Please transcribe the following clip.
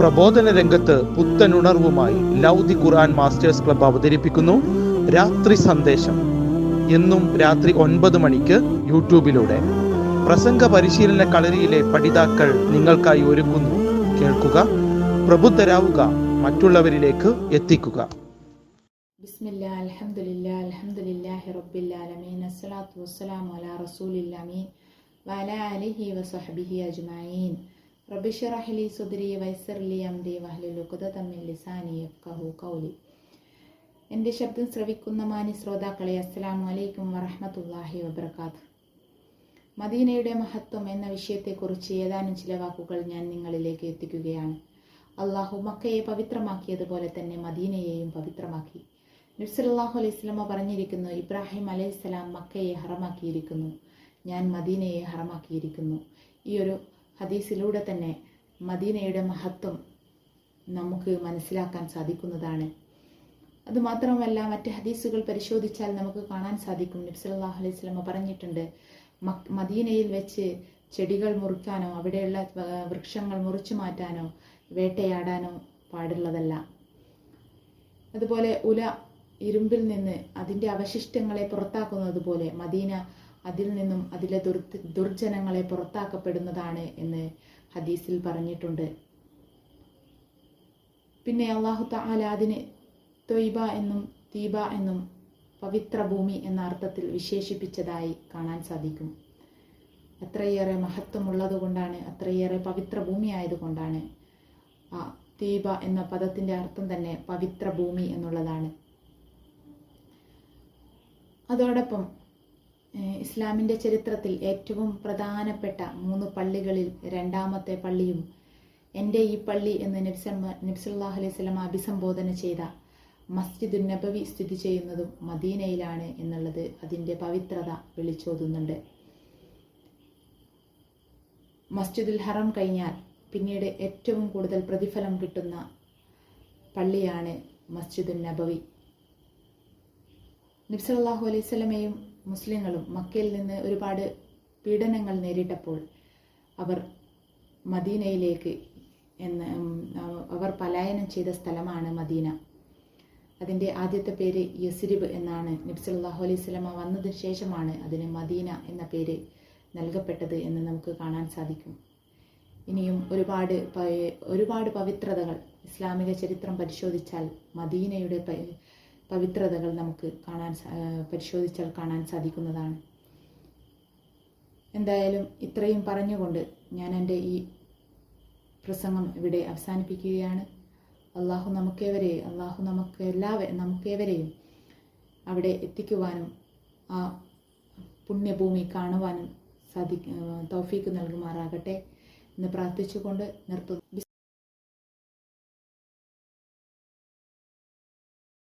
പ്രബോധന രംഗത്ത് പുത്തനുണർവുമായി ലൗദി ഖുർആൻ masters club അവതരിപ്പിക്കുന്നു. രാത്രി സന്ദേശം. എന്നും രാത്രി ഒൻപത് മണിക്ക് യൂട്യൂബിലൂടെ. പ്രസംഗ പരിശീലന കളരിയിലെ പഠിതാക്കൾ നിങ്ങൾക്കായി ഒരുക്കുന്നു കേൾക്കുക പ്രബുദ്ധരാവുക മറ്റുള്ളവരിലേക്ക് എത്തിക്കുക. അൽഹംദുലില്ലാഹി റബ്ബിൽ ആലമീൻ. അസ്സലാത്തു വസ്സലാമു അലാ വഅലാ ആലിഹി വസഹ്ബിഹി അജ്മഈൻ. റബ്ബി സുദരി ലി സുദ്രി വയസ്സിർ ലുഖുദ അംരി ഉഖ്ദതം മിൻ ലിസാനി യഫ്കഹു കൗലി എന്റെ ശബ്ദം ശ്രവിക്കുന്ന മാനി ശ്രോതാക്കളെ അസ്സലാമു അലൈക്കും വറഹ്മത്തുള്ളാഹി വബർക്കാത്ത് മദീനയുടെ മഹത്വം എന്ന വിഷയത്തെക്കുറിച്ച് ഏതാനും ചില വാക്കുകൾ ഞാൻ നിങ്ങളിലേക്ക് എത്തിക്കുകയാണ്. അള്ളാഹു മക്കയെ പവിത്രമാക്കിയതുപോലെ തന്നെ മദീനയെയും പവിത്രമാക്കി. നുസലാഹു അലൈഹി സ്വലമ പറഞ്ഞിരിക്കുന്നു ഇബ്രാഹിം അലൈഹിസ്സലാം മക്കയെ ഹറമാക്കിയിരിക്കുന്നു. ഞാൻ മദീനയെ ഹറമാക്കിയിരിക്കുന്നു. ഈ ഒരു ഹദീസിലൂടെ തന്നെ മദീനയുടെ മഹത്വം നമുക്ക് മനസ്സിലാക്കാൻ സാധിക്കുന്നതാണ്. അതുമാത്രമല്ല മറ്റ് ഹദീസുകൾ പരിശോധിച്ചാൽ നമുക്ക് കാണാൻ സാധിക്കും. നബ്സലാഹു അലൈഹി സ്വലമ പറഞ്ഞിട്ടുണ്ട് മദീനയിൽ വെച്ച് ചെടികൾ മുറിക്കാനോ അവിടെയുള്ള വൃക്ഷങ്ങൾ മുറിച്ചു മാറ്റാനോ വേട്ടയാടാനോ പാടുള്ളതല്ല. അതുപോലെ ഉല ഇരുമ്പിൽ നിന്ന് അതിന്റെ അവശിഷ്ടങ്ങളെ പുറത്താക്കുന്നത് പോലെ മദീന അതിൽ നിന്നും അതിലെ ദുർ ദുർജനങ്ങളെ പുറത്താക്കപ്പെടുന്നതാണ് എന്ന് ഹദീസിൽ പറഞ്ഞിട്ടുണ്ട്. പിന്നെ അള്ളാഹു താല അതിനെ തൊയ്ബ എന്നും തീബ എന്നും പവിത്ര ഭൂമി എന്ന അർത്ഥത്തിൽ വിശേഷിപ്പിച്ചതായി കാണാൻ സാധിക്കും. അത്രയേറെ മഹത്വമുള്ളതുകൊണ്ടാണ് അത്രയേറെ പവിത്ര ഭൂമി ആയതുകൊണ്ടാണ് ആ തീബ എന്ന പദത്തിന്റെ അർത്ഥം തന്നെ പവിത്ര ഭൂമി എന്നുള്ളതാണ്. അതോടൊപ്പം ഏഹ്, ഇസ്ലാമിന്റെ ചരിത്രത്തിൽ ഏറ്റവും പ്രധാനപ്പെട്ട മൂന്ന് പള്ളികളിൽ രണ്ടാമത്തെ പള്ളിയും എന്റെ ഈ പള്ളി എന്ന് നബ്സ നബ്സല്ലാഹു അലൈഹി സ്വലം അഭിസംബോധന ചെയ്ത മസ്ജിദുൻ നബവി സ്ഥിതി ചെയ്യുന്നതും മദീനയിലാണ് എന്നുള്ളത് അതിന്റെ പവിത്രത വിളിച്ചോതുന്നുണ്ട്. മസ്ജിദുൽ ഹറം കഴിഞ്ഞാൽ പിന്നീട് ഏറ്റവും കൂടുതൽ പ്രതിഫലം കിട്ടുന്ന പള്ളിയാണ് മസ്ജിദുൽ നബവി. നബ്സല്ലാഹു അലൈഹി സ്വലമയും മുസ്ലിങ്ങളും മക്കയിൽ നിന്ന് ഒരുപാട് പീഡനങ്ങൾ നേരിട്ടപ്പോൾ അവർ മദീനയിലേക്ക് എന്ന് അവർ പലായനം ചെയ്ത സ്ഥലമാണ് മദീന. അതിന്റെ ആദ്യത്തെ പേര് യസ്രിബ് എന്നാണ്. നബ്സല്ലാഹു അലൈഹി സ്വലമ വന്നതിന് ശേഷമാണ് അതിന് മദീന എന്ന പേര് നൽകപ്പെട്ടത് എന്ന് നമുക്ക് കാണാൻ സാധിക്കും. ഇനിയും ഒരുപാട് ഒരുപാട് പവിത്രതകൾ ഇസ്ലാമിക ചരിത്രം പരിശോധിച്ചാൽ മദീനയുടെ പവിത്രതകൾ നമുക്ക് കാണാൻ പരിശോധിച്ചാൽ കാണാൻ സാധിക്കുന്നതാണ്. എന്തായാലും ഇത്രയും പറഞ്ഞുകൊണ്ട് ഞാൻ എന്റെ ഈ പ്രസംഗം ഇവിടെ അവസാനിപ്പിക്കുകയാണ്. അള്ളാഹു നമുക്കേവരെ അള്ളാഹു നമുക്ക് എല്ലാവരും നമുക്കേവരെയും അവിടെ എത്തിക്കുവാനും ആ പുണ്യഭൂമി കാണുവാനും സാധി തൗഫീക്ക് നൽകുമാറാകട്ടെ എന്ന് പ്രാർത്ഥിച്ചുകൊണ്ട് നിർത്തുന്നു.